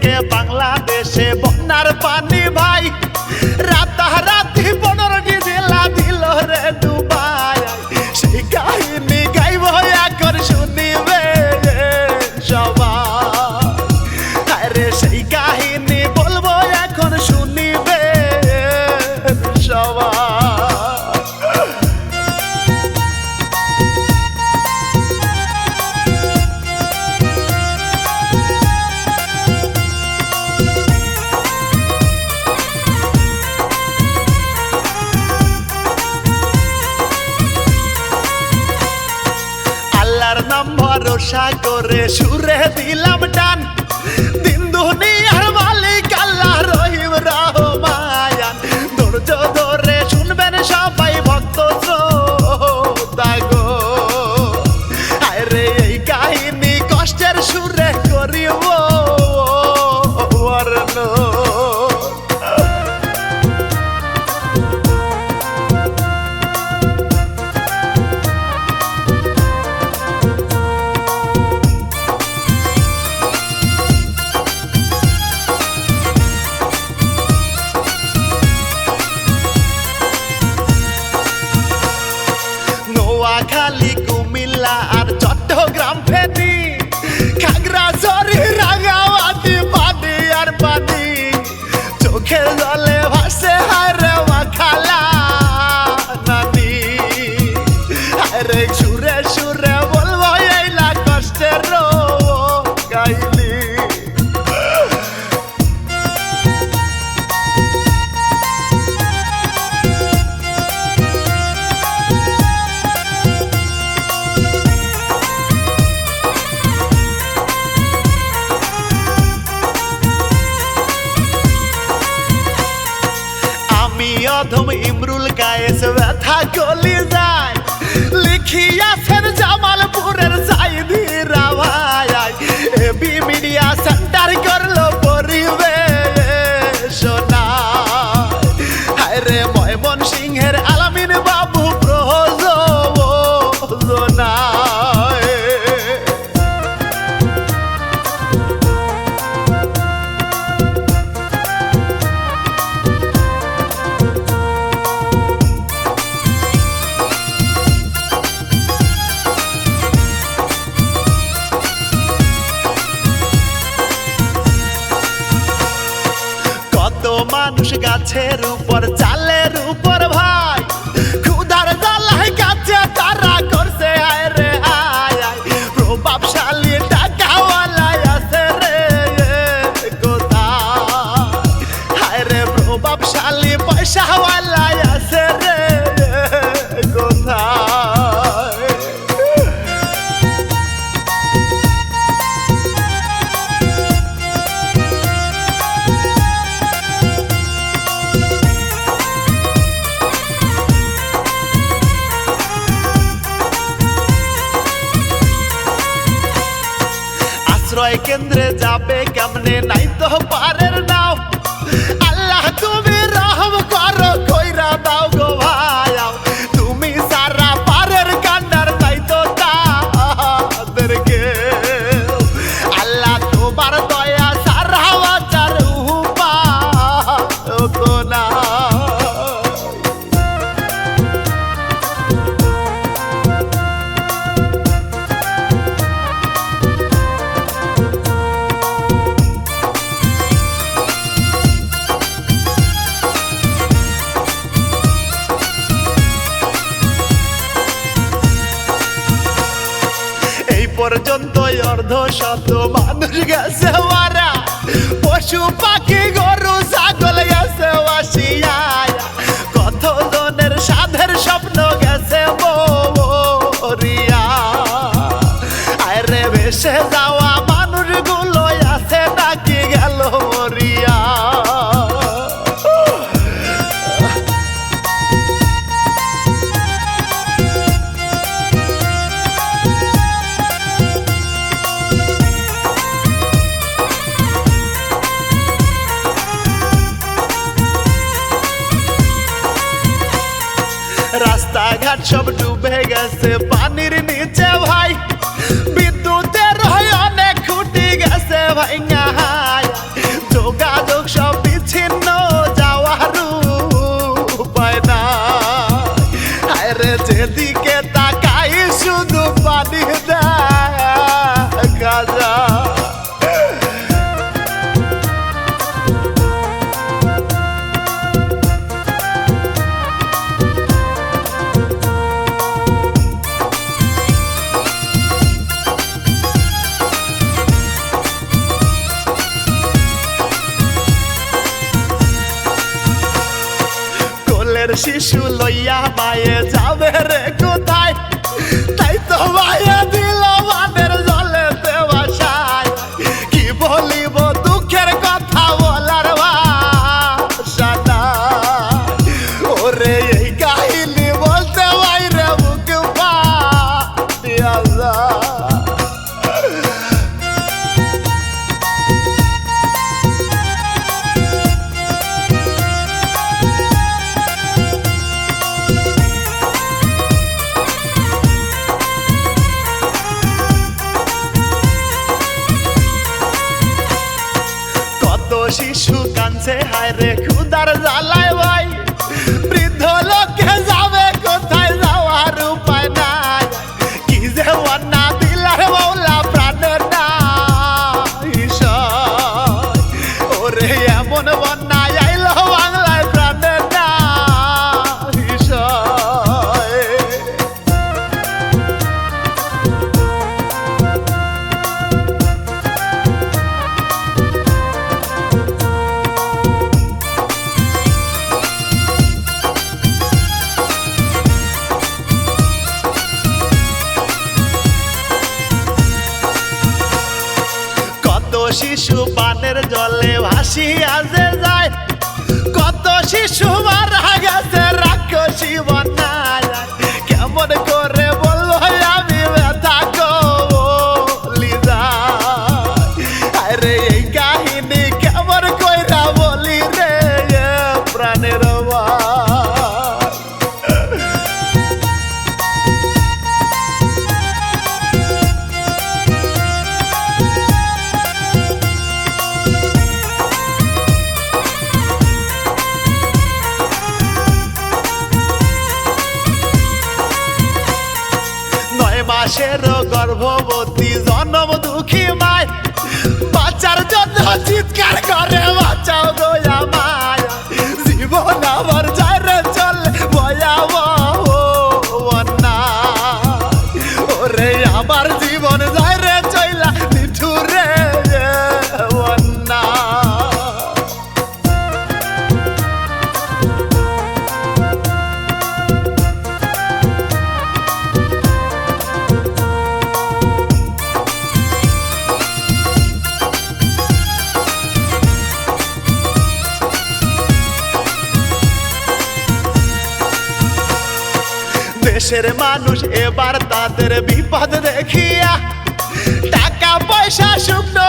থেকে বাংলা করে সুরে দিলাম অধম ইমরুল কায়েস ব্যথা গলি যায়। লিখিয়াছেন জামালপুরের সাইদি রাভায় এবি মিডিয়া সেন্টার করল পরিবেশনা মানুষ গাছের উপর, চালের উপর ভাই। ক্ষুধার জ্বালায় গাছে তারা করছে, আয় রে, আয় প্রভাবশালী টাকাওয়ালায় আছে রে কোথায়? হায় রে, প্রভাবশালী পয়সাওয়ালায় কেন্দ্রে যাবে কেমনে? নাই তো পারের শত মানুষ গেছে পশু পাখি রাস্তাঘাট সব ডুবে গেছে, পানির নিচে ভাই। বিদ্যুতের অনেক খুঁটি গেছে ভাই যোগাযোগ সব বিচ্ছিন্ন, যাওয়ার উপায় না আরে যেদিকে তাকাই শুধু পানি দেখা শিশু লইয়া পায়ে যাবে রে রে জলে ভাসিয়া যে যায় কত শিশু মারা গেছে। মাসের গর্ভবতী জনম দুঃখী মায় বাচ্চার জন্য চিৎকার করে, বাঁচাও দয়া মায় জীবন আমার যায় রে চলে, ভয়াবহ অন্যায়। ওরে, আমার জীবন যায় দেশের মানুষ এবার তাদের বিপদ দেখিয়া টাকা পয়সা শুকনো